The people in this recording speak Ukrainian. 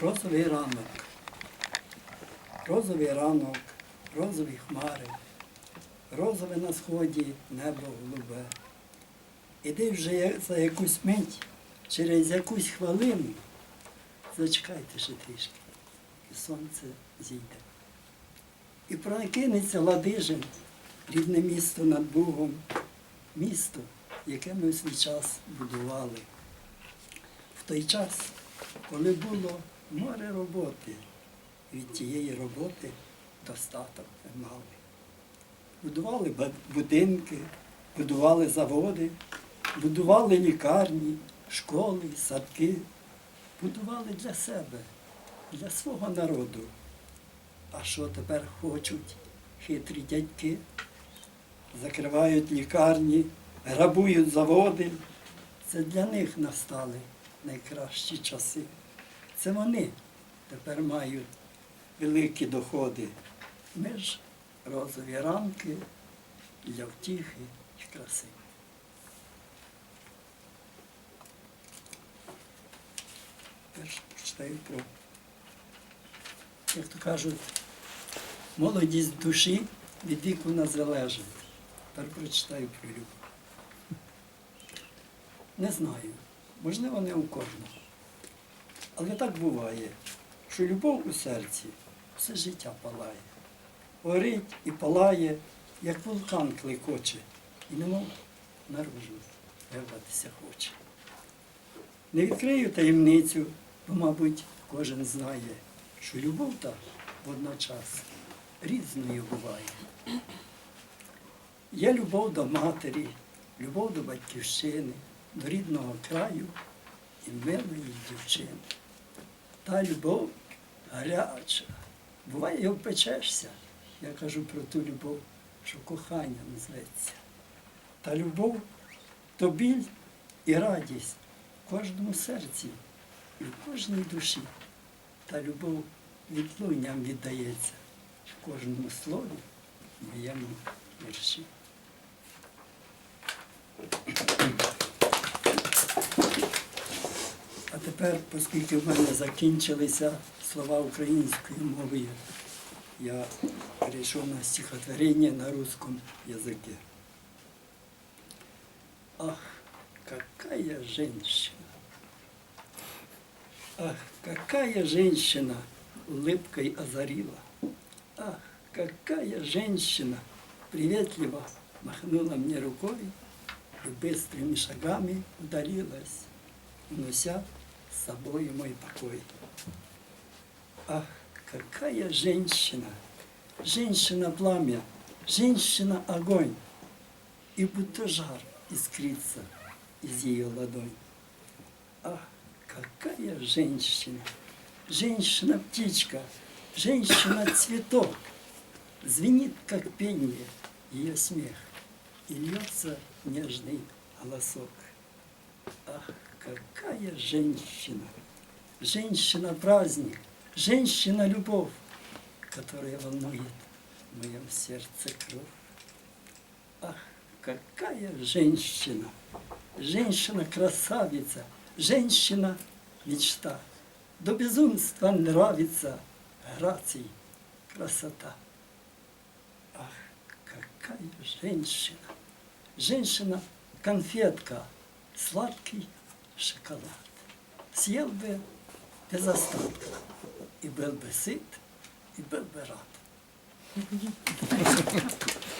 Розовий ранок. Розовий ранок, розові хмари, розове на сході небо голубе. Іди вже за якусь мить, через якусь хвилину, зачекайте ще трішки, і сонце зійде. І прокинеться Ладижин, рідне місто над Бугом, місто, яке ми в свій час будували. В той час, коли було море роботи, від тієї роботи достаток ми мали. Будували будинки, будували заводи, будували лікарні, школи, садки, будували для себе, для свого народу. А що тепер хочуть хитрі дядьки? Закривають лікарні, грабують заводи. Це для них настали найкращі часи. Це вони тепер мають великі доходи. Ми ж розові рамки для втіхи і краси. Перше прочитаю про, як то кажуть, молодість душі від віку не залежить. Тепер прочитаю про любов. Не знаю, можливо, не у кожного. Але так буває, що любов у серці все життя палає. Горить і палає, як вулкан клекоче, і немов наружу вирватися хоче. Не відкрию таємницю, бо, мабуть, кожен знає, що любов та водночас різною буває. Є любов до матері, любов до батьківщини, до рідного краю і милої дівчини. Та любов гаряча. Буває, і обпечешся. Я кажу про ту любов, що кохання назветься. Та любов то біль і радість в кожному серці і в кожній душі. Та любов відлунням віддається в кожному слові, моєму вірші. тепер, оскільки в мене закінчилися слова українською мовою, я перейшов на стихотворення на русском языке. Ах, какая женщина! Ах, какая женщина улыбкой озарила! Ах, какая женщина приветливо махнула мне рукой и быстрыми шагами удалилась, унося с собой мой покой. Ах, какая женщина! Женщина-пламя, женщина-огонь, и будто жар искрится из ее ладонь. Ах, какая женщина! Женщина-птичка, женщина-цветок, звенит, как пение, ее смех, и льется нежный голосок. Ах, какая женщина! Женщина-праздник, женщина-любовь, которая волнует в моем сердце кровь. Ах, какая женщина! Женщина-красавица, женщина-мечта. До безумства нравится граций, красота. Ах, какая женщина! Женщина-конфетка, сладкий шоколад. Съел бы без остатка, и был бы сыт, и был бы рад.